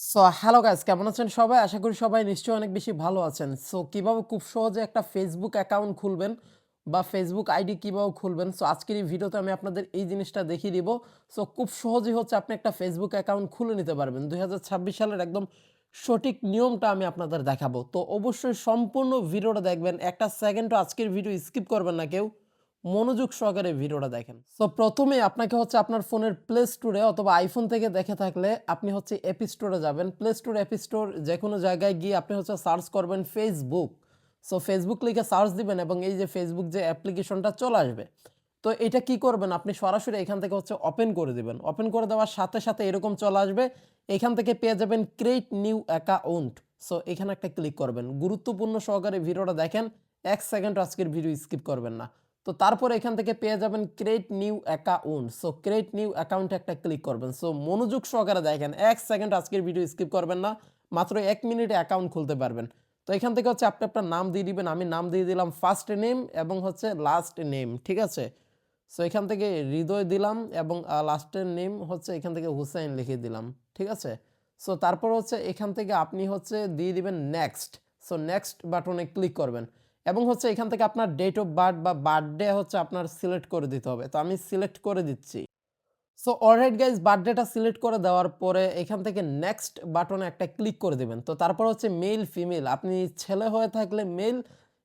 So hello guys কেমন আছেন সবাই? আশা করি সবাই নিশ্চয়ই অনেক বেশি ভালো আছেন। সো কীভাবে খুব সহজে একটা ফেসবুক অ্যাকাউন্ট খুলবেন বা ফেসবুক আইডি কীভাবে খুলবেন? সো আজকের এই ভিডিওতে আমি আপনাদের এই জিনিসটা দেখিয়ে দিব। সো খুব সহজেই হচ্ছে আপনি একটা ফেসবুক অ্যাকাউন্ট খুলে নিতে পারবেন। দু হাজার ছাব্বিশ সালের একদম সঠিক নিয়মটা আমি আপনাদের দেখাবো। তো, অবশ্যই সম্পূর্ণ ভিডিওটা দেখবেন। একটা সেকেন্ডও আজকের ভিডিও স্কিপ করবেন না কেউ। মনোযোগ সহকারে ভিডিওটা দেখেন। সো প্রথমে আপনাকে হচ্ছে আপনার ফোনের প্লে স্টোরে অথবা আইফোন থেকে দেখে থাকলে আপনি হচ্ছে অ্যাপ স্টোরে যাবেন। প্লে স্টোর অ্যাপ স্টোর যে কোনো জায়গায় গিয়ে আপনি হচ্ছে সার্চ করবেন ফেসবুক সো ফেসবুক লিখে সার্চ দিবেন এবং এই যে ফেসবুক যে অ্যাপ্লিকেশনটা চলে আসবে। তো এটা কি করবেন? আপনি সরাসরি এখান থেকে হচ্ছে ওপেন করে দিবেন। ওপেন করে দেওয়ার সাথে সাথে এরকম চলে আসবে। এখান থেকে পেয়ে যাবেন ক্রিয়েট নিউ অ্যাকাউন্ট সো এখানে একটা ক্লিক করবেন। গুরুত্বপূর্ণ সহকারে ভিডিওটা দেখেন। এক সেকেন্ড আজকের ভিডিও স্কিপ করবেন না। তো তারপর এখান থেকে পেয়ে যাবেন create new account so create new অ্যাকাউন্টে একটা ক্লিক করবেন। সো মনোযোগ সহকারে দেখেন, এক সেকেন্ড আজকের ভিডিও স্কিপ করবেন না, মাত্র এক মিনিটে অ্যাকাউন্ট খুলতে পারবেন। তো এখান থেকে হচ্ছে আপনি আপনার নাম দিয়ে দিবেন, আমি নাম দিয়ে দিলাম ফার্স্ট নেম এবং হচ্ছে লাস্ট নেম ঠিক আছে? সো এখান থেকে হৃদয় দিলাম এবং লাস্টের নেম হচ্ছে এখান থেকে হুসাইন লিখে দিলাম, ঠিক আছে? সো তারপর হচ্ছে এখান থেকে আপনি হচ্ছে দিয়ে দিবেন নেক্সট সো নেক্সট বাটনে ক্লিক করবেন। এবং হচ্ছে এখান থেকে আপনার ডেট অফ বার্থ বা বার্থডে হচ্ছে আপনার সিলেক্ট করে দিতে হবে। তো আমি সিলেক্ট করে দিচ্ছি। সো অলরাইট গাইজ বার্থডেটা সিলেক্ট করে দেওয়ার পরে এখান থেকে নেক্সট বাটনে একটা ক্লিক করে দেবেন। তো তারপর হচ্ছে মেল ফিমেল আপনি ছেলে হয়ে থাকলে মেল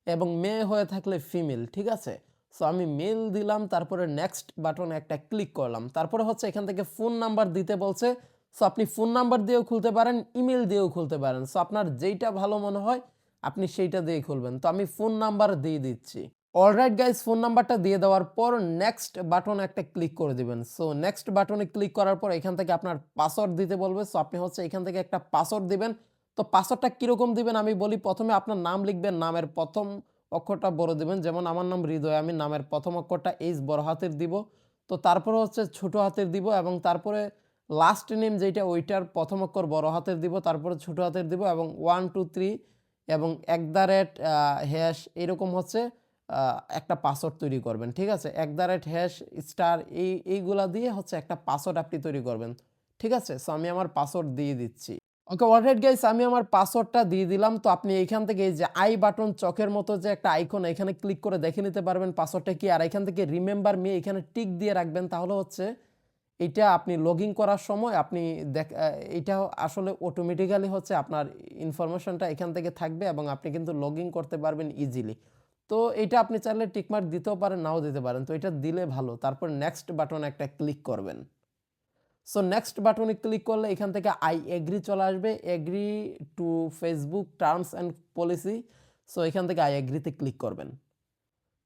এবং মেয়ে হয়ে থাকলে ফিমেল ঠিক আছে? সো আমি মেল দিলাম, তারপরে নেক্সট বাটনে একটা ক্লিক করলাম। তারপরে হচ্ছে এখান থেকে ফোন নাম্বার দিতে বলছে। সো আপনি ফোন নাম্বার দিয়েও খুলতে পারেন ইমেল দিয়েও খুলতে পারেন। সো আপনার যেইটা ভালো মনে হয় আপনি সেইটা দিয়ে খুলবেন। তো আমি ফোন নাম্বার দিয়ে দিচ্ছি। অলরাইট গাইজ ফোন নাম্বারটা দিয়ে দেওয়ার পর নেক্সট বাটন একটা ক্লিক করে দিবেন। সো নেক্সট বাটনে ক্লিক করার পর এখান থেকে আপনার পাসওয়ার্ড দিতে বলবে। সো আপনি হচ্ছে এখান থেকে একটা পাসওয়ার্ড দিবেন। তো পাসওয়ার্ডটা কীরকম দিবেন আমি বলি, প্রথমে আপনার নাম লিখবেন, নামের প্রথম অক্ষরটা বড় দিবেন। যেমন আমার নাম হৃদয়, আমি নামের প্রথম অক্ষরটা এইচ বড় হাতের দিব। তো তারপরে হচ্ছে ছোট হাতের দিব এবং তারপরে লাস্ট নেম যেটা ওইটার প্রথম অক্ষর বড় হাতের দিব, তারপরে ছোট হাতের দিব এবং ওয়ান টু থ্রি এবং এক দ্য রেট হ্যাশ এরকম হচ্ছে একটা পাসওয়ার্ড তৈরি করবেন, ঠিক আছে? এক দ্য রেট হ্যাশ স্টার এই, এইগুলা দিয়ে হচ্ছে একটা পাসওয়ার্ড আপনি তৈরি করবেন, ঠিক আছে? সো আমি আমার পাসওয়ার্ড দিয়ে দিচ্ছি। ওকে অলরাইট গাইস আমি আমার পাসওয়ার্ডটা দিয়ে দিলাম, তো আপনি এইখান থেকে এই যে আই বাটন চকের মতো যে একটা আইকন এখানে ক্লিক করে দেখে নিতে পারবেন পাসওয়ার্ডটা কি। আর এখান থেকে রিমেম্বার মি এখানে টিক দিয়ে রাখবেন, তাহলে হচ্ছে এটা আপনি লগিং করার সময় আপনি দেখ এটা আসলে অটোমেটিক্যালি হচ্ছে আপনার ইনফরমেশনটা এখান থেকে থাকবে এবং আপনি কিন্তু লগ করতে পারবেন ইজিলি তো এটা আপনি চাইলে টিকমার্ক দিতেও পারেন, নাও দিতে পারেন। তো এটা দিলে ভালো। তারপর নেক্সট বাটন একটা ক্লিক করবেন। সো নেক্সট বাটনে ক্লিক করলে এখান থেকে আই এগ্রি চলে আসবে। Agree to Facebook terms and policy so এখান থেকে আই এগ্রিতে ক্লিক করবেন।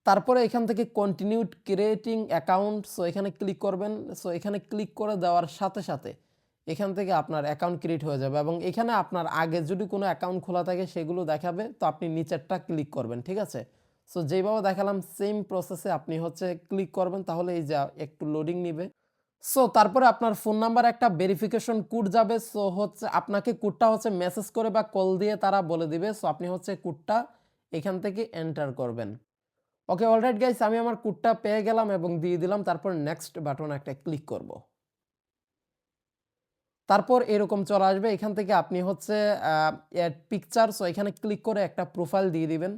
তারপরে এখান থেকে কন্টিনিউড ক্রিয়েটিং অ্যাকাউন্ট সো এখানে ক্লিক করবেন সো এখানে ক্লিক করে দেওয়ার সাথে সাথে এখান থেকে আপনার অ্যাকাউন্ট ক্রিয়েট হয়ে যাবে এবং এখানে আপনার আগে যদি কোনো অ্যাকাউন্ট খোলা থাকে সেগুলো দেখাবে, তো আপনি নিচেরটা ক্লিক করবেন, ঠিক আছে? সো যেভাবে দেখালাম সেম প্রসেসে আপনি হচ্ছে ক্লিক করবেন, তাহলে এই যা একটু লোডিং নিবে। সো তারপরে আপনার ফোন নাম্বার একটা ভেরিফিকেশন কোড যাবে সো হচ্ছে আপনাকে কোডটা হচ্ছে মেসেজ করে বা কল দিয়ে তারা বলে দিবে সো আপনি হচ্ছে কোডটা এখান থেকে এন্টার করবেন। ওকে অলরাইট গাইস আমি আমার কোডটা পেয়ে গেলাম এবং দিয়ে দিলাম। তারপর নেক্সট বাটন একটা ক্লিক করব। তারপর এরকম চলে আসবে। এখান থেকে আপনি হচ্ছে অ্যাড পিকচার সো এখানে ক্লিক করে একটা প্রোফাইল দিয়ে দিবেন।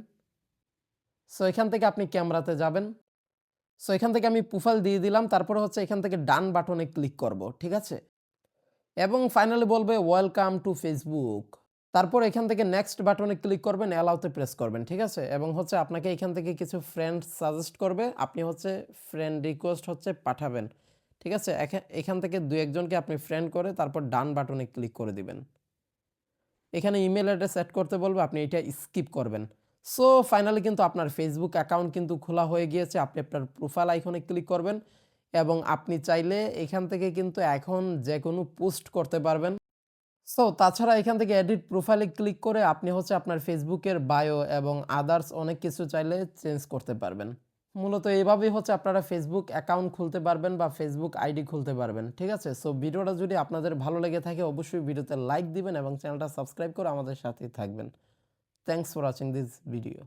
সো এখান থেকে আপনি ক্যামেরাতে যাবেন। সো এখান থেকে আমি প্রোফাইল দিয়ে দিলাম। তারপরে হচ্ছে এখান থেকে ডান বাটনে ক্লিক করব, ঠিক আছে? এবং ফাইনালি বলবে ওয়েলকাম টু ফেসবুক তারপর এখান থেকে নেক্সট বাটনে ক্লিক করবেন অ্যালাউতে প্রেস করবেন, ঠিক আছে? এবং হচ্ছে আপনাকে এখান থেকে কিছু ফ্রেন্ড সাজেস্ট করবে, আপনি হচ্ছে ফ্রেন্ড রিকোয়েস্ট হচ্ছে পাঠাবেন, ঠিক আছে? এখা- এখান থেকে দু একজনকে আপনি ফ্রেন্ড করে তারপর ডান বাটনে ক্লিক করে দিবেন। এখানে ইমেল অ্যাড্রেস অ্যাড করতে বলবে, আপনি এটা স্কিপ করবেন। সো ফাইনালি কিন্তু আপনার ফেসবুক অ্যাকাউন্ট কিন্তু খোলা হয়ে গিয়েছে, আপনি আপনার প্রোফাইল আইকনে ক্লিক করবেন এবং আপনি চাইলে এখান থেকে কিন্তু এখন যে কোনো পোস্ট করতে পারবেন। সো তাছাড়া এখান থেকে এডিট প্রোফাইলে ক্লিক করে আপনি হচ্ছে আপনার ফেসবুকের বায়ো এবং আদার্স অনেক কিছু চাইলে চেঞ্জ করতে পারবেন। মূলত এইভাবেই হচ্ছে আপনারা ফেসবুক অ্যাকাউন্ট খুলতে পারবেন বা ফেসবুক আইডি খুলতে পারবেন, ঠিক আছে? সো ভিডিওটা যদি আপনাদের ভালো লেগে থাকে অবশ্যই ভিডিওতে লাইক দিবেন এবং চ্যানেলটা সাবস্ক্রাইব করে আমাদের সাথেই থাকবেন। Thanks for watching this video